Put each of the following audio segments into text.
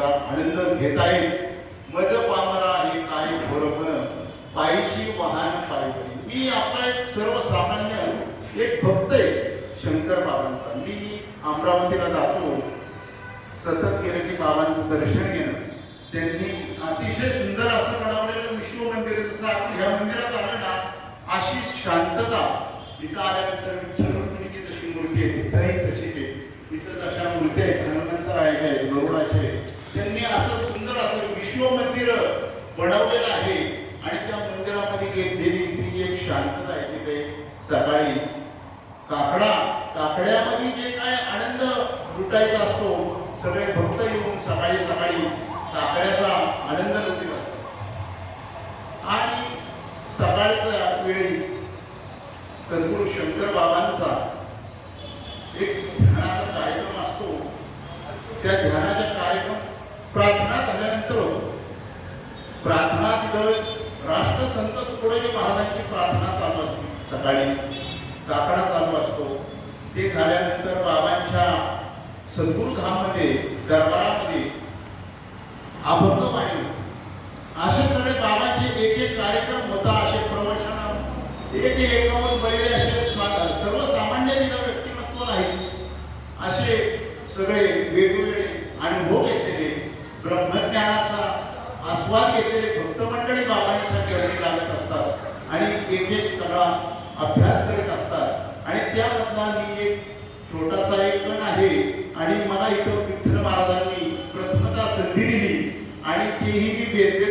त्याचा आनंद घेत आहेत मज पामरा हे काय घोरपण पायीची वाहन पायी मी आपला एक सर्वसामान्य एक भक्त आहे शंकर बाबांचा. मी अमरावतीला जातो. सतत गेलं की बाबांचं दर्शन घेणं. त्यांनी अतिशय सुंदर असं बनवलेलं विष्णू मंदिर जसं आपण ह्या मंदिरात आलं ना अशी शांतता. इथं आल्यानंतर विठ्ठल रुक्मिणीची जशी मूर्ती आहे तिथंही तशीच आहे. इथं जशा मूर्ती आहेत. हनुमंतरायाच्या आहेत त्यांनी असं सुंदर असं विश्व मंदिर बनवलेलं आहे. आणि त्या मंदिरामध्ये घेतलेली ती जी एक शांतता आहे तिथे सकाळी काकडा काकड्यामध्ये जे काय आनंद लुटायचा असतो सगळे भक्त येऊन सकाळी सकाळी काकड्याचा आनंद लुटीत असतात. आणि सकाळच्या वेळी सद्गुरू शंकर बाबा एक ध्यानाचा कार्यक्रम असतो त्या ध्यानाचा कार्यक्रम प्रार्थना झाल्यानंतर होतो प्रार्थना तिथं राष्ट्रसंत तुकडोजी महाराजांची प्रार्थना चालू असते सकाळी काकडा चालू असतो. ते झाल्यानंतर बाबांच्या सद्गुरुधाममध्ये दरबारामध्ये अभंगवाणी होती. असे सगळे बाबांचे एक एक कार्यक्रम होता असे प्रवचन एक एकावर बळी असे सर्वसामान्य तिथं व्यक्तिमत्व नाही. असे सगळे वेगवेगळे आणि भोग घेतलेले ब्रह्मज्ञानाचा आस्वाद घेतलेले भक्त मंडळी बाबांच्या चरणी लागत असतात आणि एक एक सगळा अभ्यास करीत असतात. आणि त्यामधला मी एक छोटासा एक कण आहे. आणि मला इथं विठ्ठल महाराजांनी प्रथमता संधी दिली. आणि तेही मी बेदबेद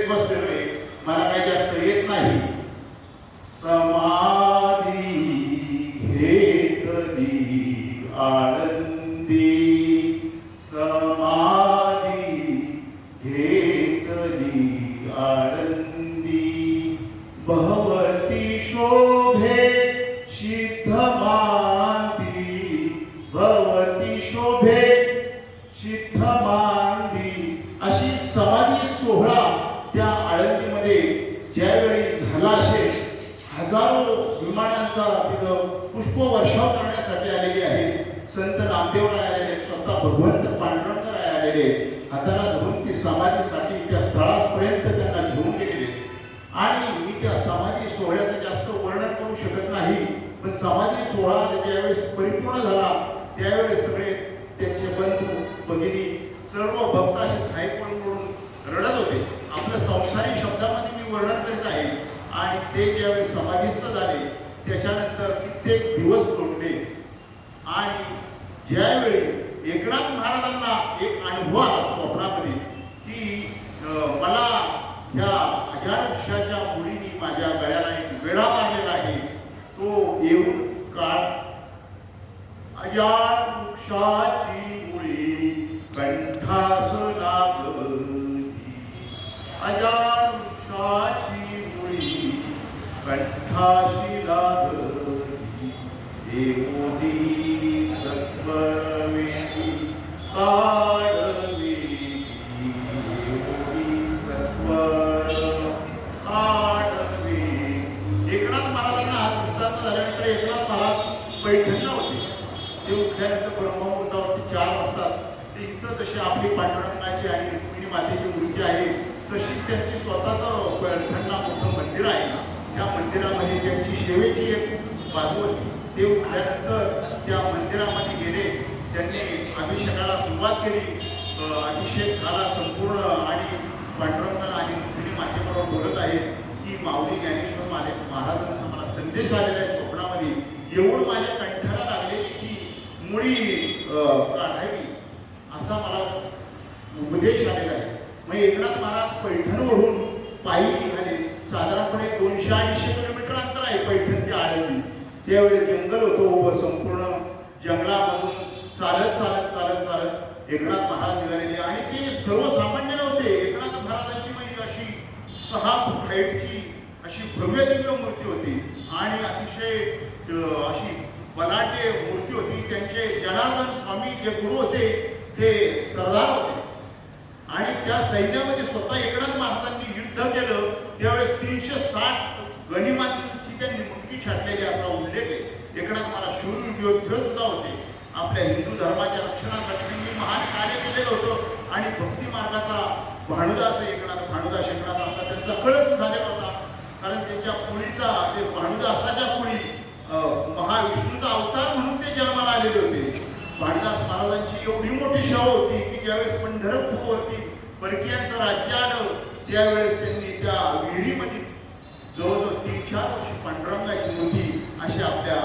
स्थळापर्यंत त्यांना घेऊन गेलेले आणि मी त्या समाधी सोहळ्याचं जास्त वर्णन करू शकत नाही पण समाधी सोहळा ज्यावेळेस परिपूर्ण झाला त्यावेळेस सगळे त्यांचे बंधू भगिनी सर्व भक्त असे खाई पडून पडून रडत होते आपल्या संसारी शब्दामध्ये मी वर्णन करीत आहे आणि ते ज्यावेळेस समाधीस्थ झाले त्याच्यानंतर कित्येक दिवस लोटले आणि ज्यावेळी एकनाथ महाराजांना एक अनुभव आला स्वप्नामध्ये की अं, मला या अजाण वृक्षाच्या मुळीने माझ्या गळ्याला एक वेळा मारलेला आहे तो येऊन काळ अजाण वृक्षाची एक बाजू ते उठल्यानंतर त्या मंदिरामध्ये गेले. त्यांनी अभिषेकाला सुरुवात केली. अभिषेक झाला संपूर्ण आणि पांडुरंगाला आणि रुक्मिणी मातेबरोबर बोलत आहेत की माऊली ज्ञानेश्वर माले महाराजांचा मला संदेश आलेला आहे स्वप्नामध्ये. एवढं माझ्या कंठाला लागलेली की मुळी काढावी असा मला उपदेश आलेला आहे. मग एकनाथ महाराज पैठणवरून पायी त्यावेळी जंगल होतो व संपूर्ण जंगलामधून चालत चालत चालत चालत एकनाथ महाराज निघालेले. आणि ते सर्वसामान्य नव्हते. एकनाथ महाराजांची म्हणजे अशी सहा फूट हाईटची अशी भव्य दिव्य मूर्ती होती. आणि अतिशय अशी बलाढ्य मूर्ती होती. त्यांचे जनार्दन स्वामी जे गुरु होते ते सरदार होते आणि त्या सैन्यामध्ये स्वतः एकनाथ महाराजांनी युद्ध केलं त्यावेळेस तीनशे साठ गनिमांची त्यांनी मुटकी छाटलेली असा उल्लेख आहे एकनाथ महाराज शूर योद्ध सुद्धा होते आपल्या हिंदू धर्माच्या रक्षणासाठी त्यांनी महान कार्य केलेलं होतं. आणि भक्ती मार्गाचा भानुदास एकनाथ भानुदास एकनाथ असा त्यांचा कळस झालेला होता. कारण त्यांच्या पुळीचा ते भानुदासाच्या पुळी महाविष्णूचा अवतार म्हणून ते जन्माला आलेले होते. भानुदास महाराजांची एवढी मोठी शव होती की ज्यावेळेस पंढरपूरवरती परकीयांचं राज्य आलं त्यावेळेस त्यांनी त्या विहिरीमध्ये जवळजवळ तीन चार वर्ष पांडुरंगाची मूर्ती अशी आपल्या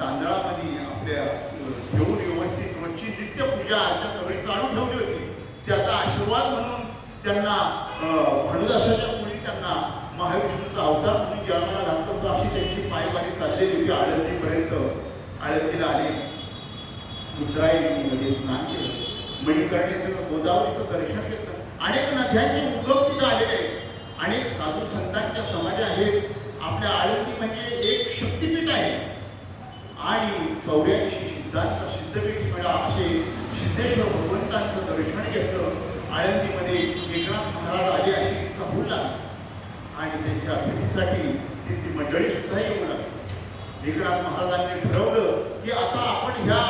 तांदळा त्यांच्या आजच्या सगळी चालू ठेवली होती. त्याचा आशीर्वाद म्हणून त्यांना अ, भानुदासाच्या मुली त्यांना महाविष्णूचा अवतार म्हणून जन्माला घालतो होता अशी त्यांची पायवारी चाललेली होती. आळंदीपर्यंत आळंदीला आले. रुद्रायणीमध्ये स्नान केलं. मणिकर्णीचं गोदावरीचं दर्शन घेतलं. अनेक नद्यांचे उगम तिथं आलेले आहेत. अनेक साधू संतांच्या समाधी आहेत. आपल्या आळंदी म्हणजे एक शक्तिपीठ आहे. आणि चौऱ्याऐंशी सिद्धांचा सिद्धपीठ मिळा असे सिद्धेश्वर भगवंतांचं दर्शन घेतलं आळंदीमध्ये एकनाथ महाराज आले अशी इच्छा होऊ लागली. आणि त्यांच्या भेटीसाठी तिथली मंडळी सुद्धा येऊ लागली. एकनाथ महाराजांनी ठरवलं की आता आपण ह्या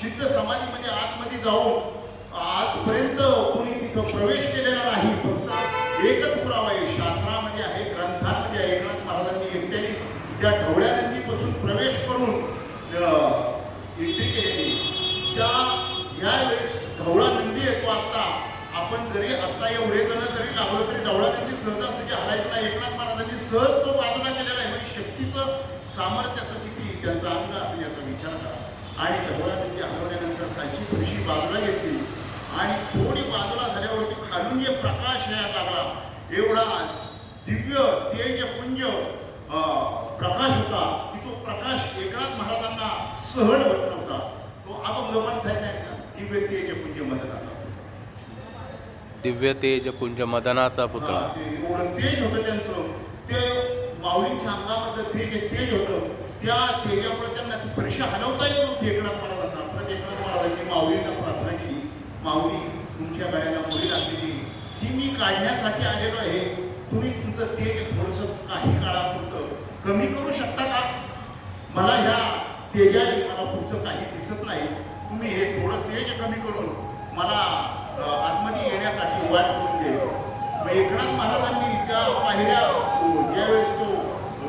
सिद्ध समाधीमध्ये आतमध्ये जाऊन आजपर्यंत कोणी तिथं प्रवेश केलेला नाही फक्त एकच पुरावा आहे आणि ढवळा नंदी हलवल्यानंतर खालची थोडीशी बाजूला घेतली. आणि थोडी बाजूला झाल्यावरती खालून जे प्रकाश यायला लागला एवढा दिव्य तेजपुंज अं, प्रकाश होता की तो प्रकाश एकनाथ महाराजांना सहन होत नव्हता. तो येत का? दिव्य तेजपुंज मदनाचा दिव्य तेज पुंज मदनाचा पुतळा. ते एवढं तेज होतं त्यांचं. ते माऊलींच्या अंगामध्ये तेज तेज होतं. त्या धैर्यामुळे त्यांना ती परीक्षा हलवता येत एकनाथ महाराजांना परत एकनाथ महाराजांनी माऊलीला प्रार्थना केली. माऊली तुमच्या गळ्याला मुली लागलेली. ती मी काढण्यासाठी आलेलो आहे. तुम्ही तुमचं तेज थोडंसं काही काळापुरतं कमी करू शकता का? मला ह्या तेजाने मला पुढचं काही दिसत नाही. तुम्ही हे थोडं तेज कमी करून मला अ, आतमध्ये येण्यासाठी वाट करून दे मग एकनाथ महाराजांनी त्या पायऱ्या अ, ज्यावेळेस तो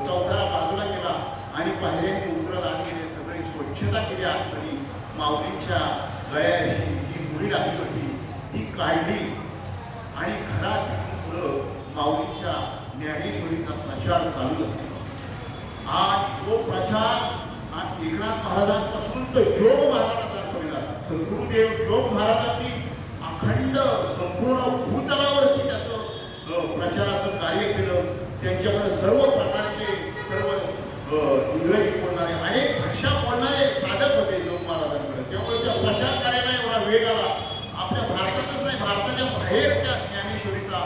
चौथ्याला बाजूला गेला आणि पायऱ्यांनी उतरत आत गेले सगळी स्वच्छता केली आतमध्ये माऊलींच्या गळ्याशी जी मुळी लागली होती ती काढली आणि घरात पुढं माऊलींच्या ज्ञानेश्वरीचा प्रचार चालू होता आज तो प्रचार आणि एकनाथ महाराजांपासून तर जोग महाराजांपर्यंत सद्गुरुदेव जोग महाराजांनी अखंड संपूर्ण भूतलावरती त्याचं अ, प्रचाराचं कार्य केलं त्यांच्याकडे सर्व प्रकारचे सर्व अ, इंग्रजी बोलणारे अनेक भाषा बोलणारे साधक होते जोग महाराजांकडे त्यामुळे त्या प्रचार कार्याला एवढा वेग आला आपल्या भारतातच नाही भारताच्या बाहेर त्या ज्ञानेश्वरीचा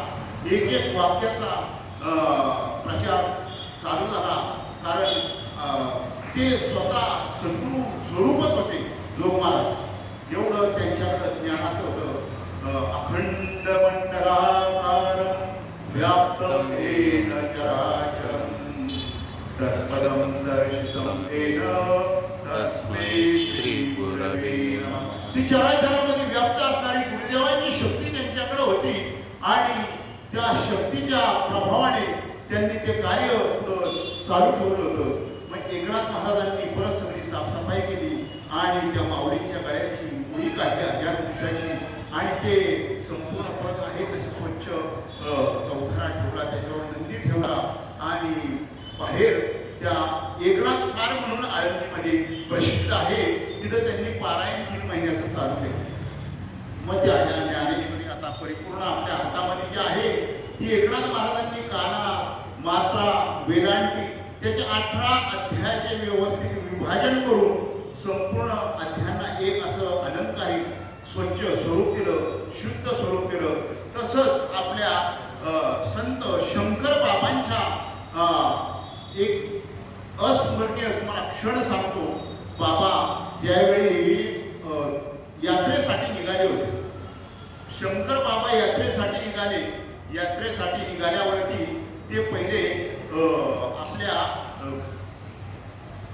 एक एक वाक्याचा प्रचार चालू झाला. कारण ते स्वतः सद्गुरू स्वरूपच होते लोक महाराज एवढं त्यांच्याकडं ज्ञानाचं होतं. अखंड मंडलाकार व्याप्तम येन चराचरम तत्पदम दर्शितम येन तस्मै ती चराचरामध्ये व्याप्त असणारी गुरुदेवांची शक्ती त्यांच्याकडे होती. आणि त्या शक्तीच्या प्रभावाने त्यांनी ते कार्य पुढं चालू ठेवलं होतं. मग एकनाथ महाराजांनी परत सगळी साफसफाई केली आणि त्या माऊलींच्या गळ्याची मुळी काढली हजार वर्षाची आणि ते संपूर्ण परत आहे तसे स्वच्छ चौथरा ठेवला त्याच्यावर नंदी ठेवला. आणि बाहेर त्या एकनाथ कार म्हणून आळंदीमध्ये प्रसिद्ध आहे. तिथं त्यांनी पारायण तीन महिन्याचं चालू केलं. मग त्या ज्ञानेश्वरी आता परिपूर्ण आपल्या हातामध्ये जी आहे ती एकनाथ महाराजांनी काना मात्रा वेदांती त्याचे अठरा अध्यायाचे व्यवस्थित विभाजन करून संपूर्ण अध्यायांना एक असं अलंकारिक स्वच्छ स्वरूप दिलं शुद्ध स्वरूप दिलं तसंच आपल्या अ, संत शंकर बाबांच्या अ, एक अस्मरणीय तुम्हाला क्षण सांगतो बाबा ज्यावेळी अ, यात्रेसाठी निघाले होते शंकर बाबा यात्रेसाठी निघाले यात्रेसाठी निघाल्यावरती ते पहिले अ, आपल्या अ,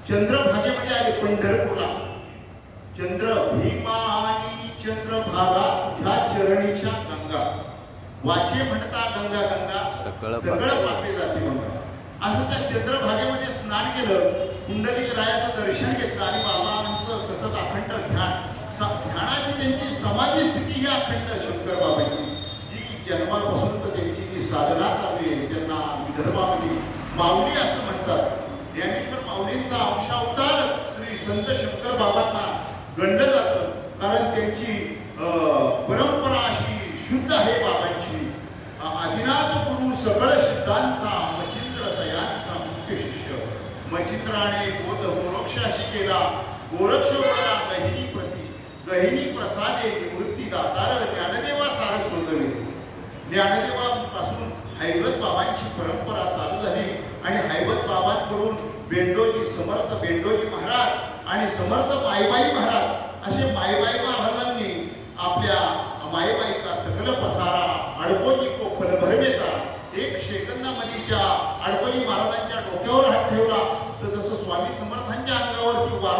चंद्रभागेमध्ये आले पंढरपूरला चंद्र भीमा आणि चंद्रभागा ह्या चरणीच्या गंगा वाचे म्हणता गंगा गंगा सकळ सगळं पापे जाते गंगा असं त्या चंद्रभागेमध्ये स्नान केलं कुंडलिक रायाचं दर्शन घेतलं आणि बाबांचं सतत अखंड ध्यान. ध्यानाची त्यांची समाधी स्थिती ही अखंड शंकर बाबांची जी जन्मापासून तर त्यांची जी साधना चालू आहे त्यांना विदर्भामध्ये माऊली असं म्हणतात. ज्ञानेश्वर माऊलींचा अंशावतार श्री संत शंकर बाबांना गणलं जातं. कारण त्यांची अं, परंपरा अशी शुद्ध आहे बाबांची अ- आदिनाथ गुरु सकळ सिद्धांचा मचिंद्र दयांचा मुख्य शिष्य मचिंद्राने बोध गोरक्षाशी केला. गोरक्षोपणा गहिनी प्रती गहिनी प्रसादे निवृत्ती दातार ज्ञानदेवा सारथ होतवे ज्ञानदेवापासून हैवत बाबांची परंपरा चालू झाली आणि हैवत बाबांकडून बेंडोजी समर्थ बेंडोजी महाराज आणि समर्थ माईबाई महाराज असे माईबाई महाराजांनी आपल्या माईबाईचा सकल पसारा अडकोजी को फलभरवेता एक सेकंदामध्ये ज्या अडकोजी महाराजांच्या डोक्यावर हात ठेवला. तर जसं स्वामी समर्थांच्या अंगावरती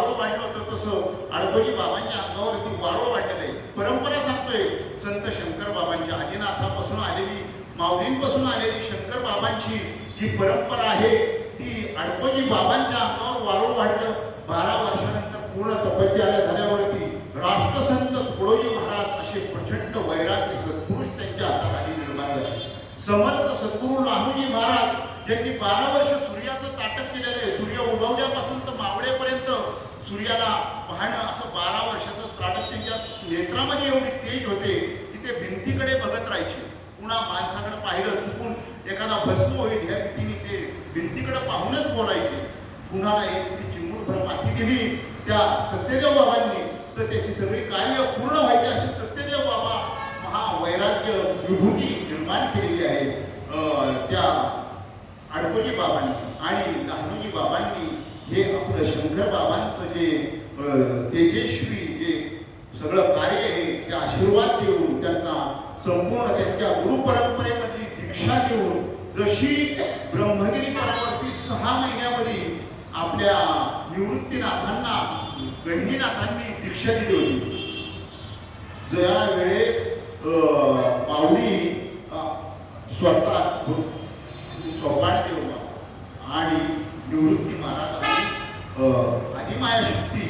वारुळ वाढलं होतं तसं. अडकोजी बाबांच्या अंगावरती वारुळ वाढलेलं आहे परंपरा सांगतोय संत शंकर बाबांच्या आदिनाथापासून आलेली माऊलींपासून आलेली शंकर बाबांची जी परंपरा आहे ती अडकोजी बाबांच्या अंगावर वारुळ वाढलं बारा वर्षानंतर पूर्ण तपश्चर्या झाल्यावरती राष्ट्रसंत तुकडोजी महाराज असे प्रचंड वैराग्य सत्पुरुष त्यांच्या हाताखाली निर्माण झाले समर्थ सद्गुरू नाहूजी महाराज ज्यांनी बारा वर्ष सूर्याचं ताटक केलेलं आहे सूर्य उगवण्यापासून तर मावळेपर्यंत सूर्याला पाहणं असं बारा वर्षाचं ताटक त्यांच्या नेत्रामध्ये एवढे तेज होते की ते भिंतीकडे बघत राहायचे पुन्हा माणसाकडे पाहिलं चुकून एखादा भस्म होईल ह्या भीतीने ते भिंतीकडे पाहूनच बोलायचे. कुणाला एक ती चिमूटभर माती दिली त्या सत्यदेव बाबांनी तर त्याची सगळी कार्य पूर्ण व्हायची अशी सत्यदेव बाबा महावैराग्य विभूती निर्माण केलेली आहे. त्या अडकोजी बाबांनी आणि लहानोजी बाबांनी हे आपलं शंकर बाबांचं जे अं, तेजस्वी जे सगळं कार्य आहे ते आशीर्वाद देऊन त्यांना संपूर्ण त्यांच्या गुरु परंपरेमध्ये दीक्षा देऊन जशी ब्रह्मगिरी परंपरा सहा महिन्यामध्ये आपल्या निवृत्तीनाथांना गहिनीनाथांनी दीक्षा दिली होती. ज्या वेळेस अं, स्वतः सोपान देव आणि निवृत्ती महाराज आणि अं, आदिमाया शक्ती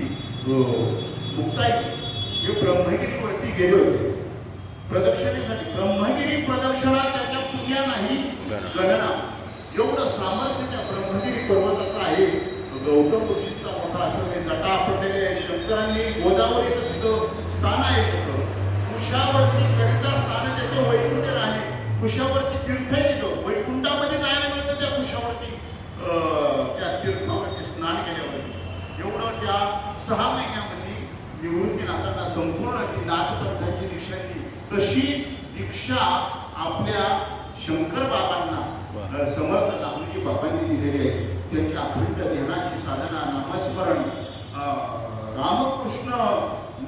अं, मुक्ताई हे ब्रह्मगिरीवरती गेले होते. प्रदक्षिणेसाठी ब्रह्मगिरी प्रदक्षिणा त्याच्या पुण्या नाही गणना. एवढं सामर्थ्य त्या ब्रह्मगिरी आहे. गौतम ऋषींचा मोठा असं हे जटा आहे. शंकरांनी गोदावरीचं तिथं स्थान आहे तिथं. कुशावरती करिता स्थान त्याचे वैकुंठ राहिले कुशावरती तीर्थ आहे तिथं. वैकुंठामध्ये जायला मिळतं त्या कुशावरती त्या तीर्थावरती स्नान केल्यावरती एवढं त्या सहा महिन्यामध्ये निवृत्तीनाथांना संपूर्ण ती नाथपंथाची दीक्षा दिली तशीच दीक्षा आपल्या शंकर बाबांना समर्थ नामजी बाबांनी दिलेली आहे. त्यांची अखंड ध्यानाची साधना नामस्मरण रामकृष्ण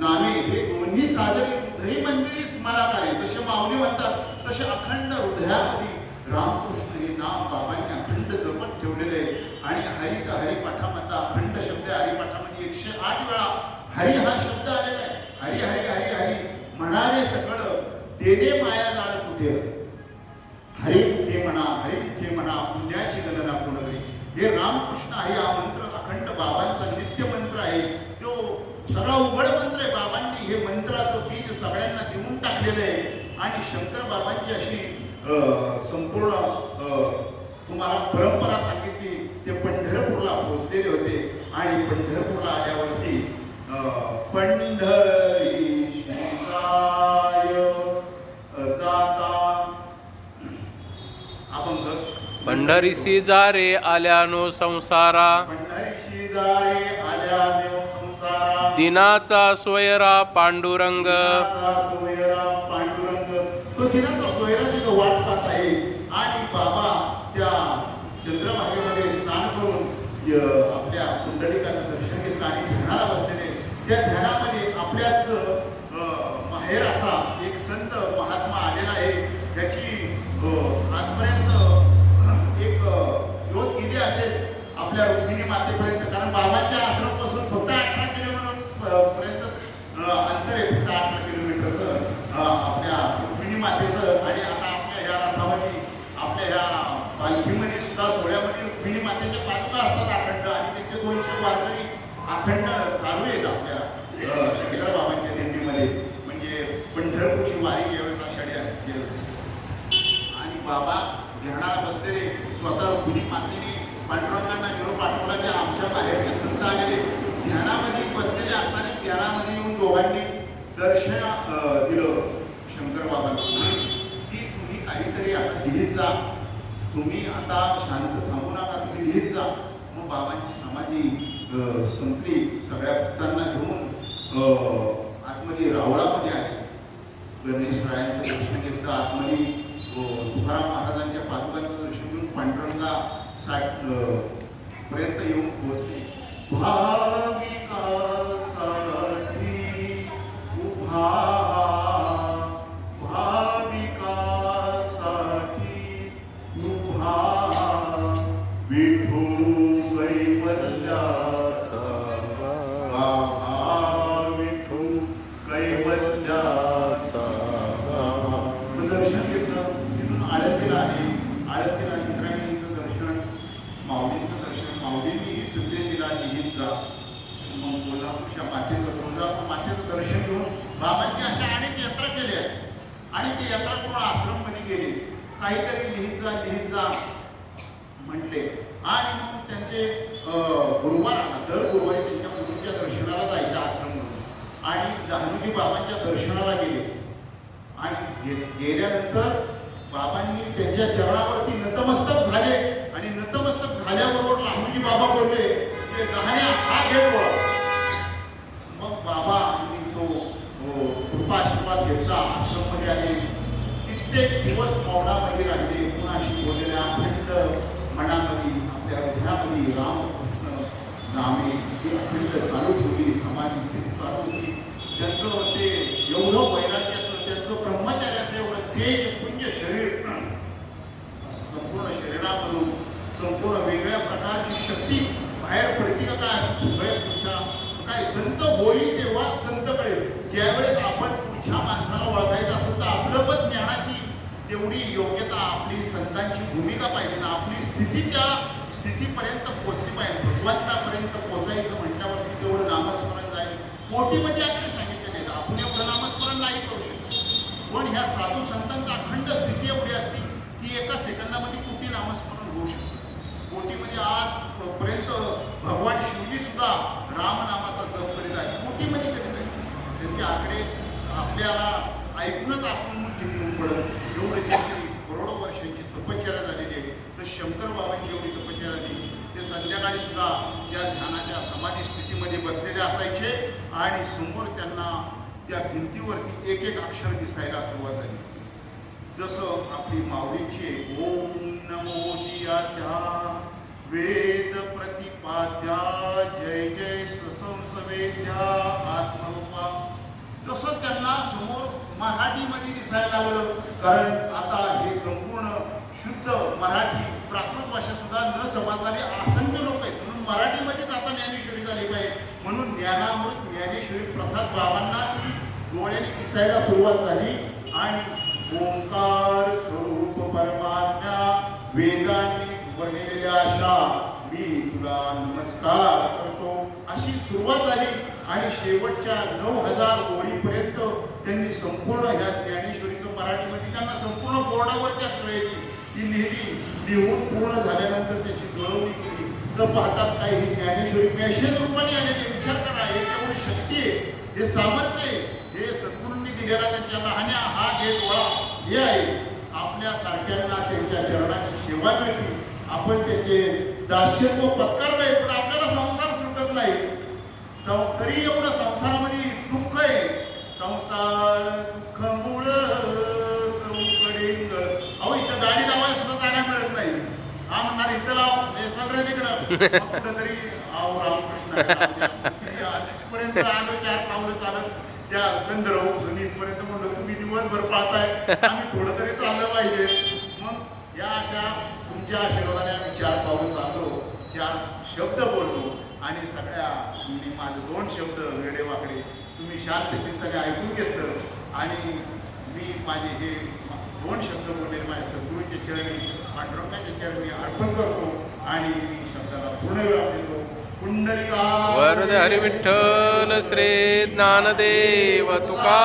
नामे हे दोन्ही साधने हृदय मंदिरी आहे. जसे माऊली म्हणतात तसे अखंड हृदयामध्ये रामकृष्ण हे नाम बाबांनी अखंड जपत ठेवलेले आहे आणि हरित हरिपाठामध्ये अखंड शब्द हरिपाठामध्ये एकशे आठ वेळा हरी हा शब्द आलेला आहे. हरी हरी हरी हरी म्हणाले सगळं देणे माया जाणं कुठे? हरी हे रामकृष्ण हरी हा मंत्र अखंड बाबांचा नित्य मंत्र आहे. तो सगळा उघड मंत्र आहे बाबांनी हे मंत्राचं बीज सगळ्यांना देऊन टाकलेलं आहे. आणि शंकर बाबांची अशी अं, संपूर्ण अं, तुम्हाला परंपरा सांग ते पंढरपूरला पोहोचलेले होते आणि पंढरपूरला आल्यावरती अं, पंढरी शिवाय दाता अभंग पंढरीसी जा रे आल्यानो संसारा संसारा. दिनाचा सोयरा पांडुरंग. दिनाचा सोयरा पांडुरंग. तो दिनाचा सोयरा तिथं वाट पाहत आहे आणि बाबा त्या चंद्रभागेमध्ये स्नान करून य- आपल्या पुंडलिकाचं दर्शन घेतलं आणि ध्यानाला बसलेले त्या ध्यानामध्ये आपल्याच अं, माहेराचा एक संत महात्मा आलेला आहे त्याची अं, आजपर्यंत एक अं, योद गेली असेल आपल्या रुक्मिणी मातेपर्यंत कारण बाबांच्या आश्रमपासून फक्त अठरा किलोमीटर पर्यंत अंतर आहे फक्त अठरा किलोमीटरचं अं, आपल्या रुक्मिणी मातेचं आणि आता वारकरी अखंड चालू आहेत आपल्या अ, शंकर बाबांच्या दिंडीमध्ये म्हणजे पंढरपूरची वारी ज्यावेळेस आषाढी असते त्यावेळेस आणि बाबा ध्यानाला बसलेले स्वतः कुणी मातेने पांडुरंगांना निरोप पाठवला की आमच्या बाहेरचे संत आलेले ध्यानामध्ये बसलेले असताना ध्यानामध्ये येऊन दोघांनी दर्शन अं, दिलं शंकर बाबांना की तुम्ही काहीतरी आता लिहित जा तुम्ही आता शांत थांबू नका तुम्ही लिहित जा मग बाबांची समाधी अं, संपली. सगळ्या भक्तांना घेऊन अं, आतमध्ये रावळामध्ये आले. गणेश रायांचं दर्शन घेतलं. आतमध्ये तुकाराम महाराजांच्या पादुकांचं दर्शन घेऊन पांडुरंगा साठ पर्यंत येऊन पोहोचले. काहीतरी लिहित जा लिहित जा म्हटले. आणि मग त्यांचे गुरुवार आला. दर गुरुवारी त्यांच्या गुरुच्या दर्शनाला जायचे आश्रम म्हणून. आणि लहानजी बाबांच्या दर्शनाला गेले. आणि गेल्यानंतर बाबांनी त्यांच्या चरणावरती नतमस्तक झाले. आणि नतमस्तक झाल्याबरोबर लहानजी बाबा बोलले ते लहान्या हा घेत मग बाबा आणि तो हो, कृपा आशीर्वाद घेतला. आश्रममध्ये आले. कित्येक दिवस पौडामध्ये राहिले. कुणाशी बोललेल्या अखंड मनामध्ये आपल्या हृदयामध्ये रामकृष्ण नामे हे अखंड चालू ठेवली समाधी स्थिती चालू होती त्यांचं ते एवढं वैराग्याचं त्यांचं ब्रह्मचार्याचं एवढं तेज पुंज शरीर संपूर्ण शरीरामधून संपूर्ण वेगळ्या प्रकारची शक्ती बाहेर पडती का काय असं सगळे पुढच्या काय संत होई तेव्हा संत कळेल ज्यावेळेस आपण पुढच्या माणसाला ओळखायचं असेल तर आपलं पण ज्ञानाची तेवढी योग्यता आपली संतांची भूमिका पाहिजे ना आपली स्थिती त्या स्थितीपर्यंत पोहोचली पाहिजे भगवंतापर्यंत पोहोचायचं म्हटल्यावरती तेवढं नामस्मरण जाईल मोठीमध्ये आपले सांगितलेले आहेत आपण एवढं नामस्मरण नाही करू शकत. पण ह्या साधू संतांचा अखंड स्थिती एवढी असती की एका सेकंदामध्ये कोटी नामस्मरण होऊ शकतं. कोटीमध्ये आज पर्यंत भगवान शिवजी सुद्धा रामनामाचा जप करीत आहे कोटीमध्ये करीत आहेत त्यांचे आकडे आपल्याला ऐकूनच आपण चिंतून पडत. एवढे त्यांची करोडो वर्षांची तपश्चर्या झालेली आहे तर शंकर बाबांची एवढी तपश्चर्या झाली ते संध्याकाळी सुद्धा त्या ध्यानाच्या समाधी स्थितीमध्ये बसलेले असायचे आणि समोर त्यांना त्या भिंतीवरती एक एक अक्षर दिसायला सुरुवात झाली. जसं आपली माऊलीचे ओम नमो दियाध्या वेद प्रतिपाद्या जय जय ससंसवेद्या आत्मरूपा. जसं त्यांना समोर मराठीमध्ये दिसायला लागलं. कारण आता हे संपूर्ण शुद्ध मराठी प्राकृत भाषा सुद्धा न समजणारे असंख्य लोक आहेत. म्हणून मराठीमध्येच आता ज्ञानेश्वरी झाली पाहिजे. म्हणून ज्ञानामृत ज्ञानेश्वरी प्रसाद बाबांना ती डोळ्याने दिसायला सुरुवात झाली आणि ओंकार स्वरूप परमात्म्या वेदांनी बनलेल्या अशा मी तुला नमस्कार करतो. अशी सुरुवात झाली आणि शेवटच्या नऊ हजार ओळीपर्यंत त्यांनी संपूर्ण ह्या ज्ञानेश्वरीचं मराठीमध्ये म्हणजे त्यांना संपूर्ण बोर्डावरती अक्षरायची ती लिहिली लिहून पूर्ण झाल्यानंतर त्याची जुळवणी केली. तर पाहतात काय ही ज्ञानेश्वरी मेसेज रूपाने आलेली विचार करा हे तेवढी शक्ती आहे हे सामर्थ्य आहे. हे सद्गुरूंनी दिलेला त्यांच्या लहान्या हा जे डोळा हे आहे. आपल्या सारख्यांना त्यांच्या चरणाची सेवा मिळते. आपण त्याचे दास्यत्व नाही पण आपल्याला संसार सुटत नाही. तरी एवढं संसारामध्ये दुःख आहे. संसार दुःख मुळ चौकडेंग अहो इथं गाडी लावायला सुद्धा जागा मिळत नाही. हा म्हणणार इथं लाव. हे चल रे तिकडं. कुठं तरी आव रामकृष्ण पर्यंत आलो चार पावलं चालत. त्या गंधर्व पर्यंत म्हणलं तुम्ही दिवसभर पाहताय आम्ही थोडं तरी चाललं पाहिजे. मग या अशा तुमच्या आशीर्वादाने आम्ही चार पावलं चाललो चार शब्द बोललो आणि सगळ्या मी माझे दोन शब्द वेडे वाकडे तुम्ही शांत चिंताने ऐकून घेतलं आणि मी माझे हे दोन शब्द बोलले माझ्या सद्गुरूंच्या चरणी पांडुरंगाच्या चरणी अर्पण करतो आणि मी शब्दाला पूर्ण विराम देतो वरद हरी विठ्ठल श्री ज्ञानदेव तुका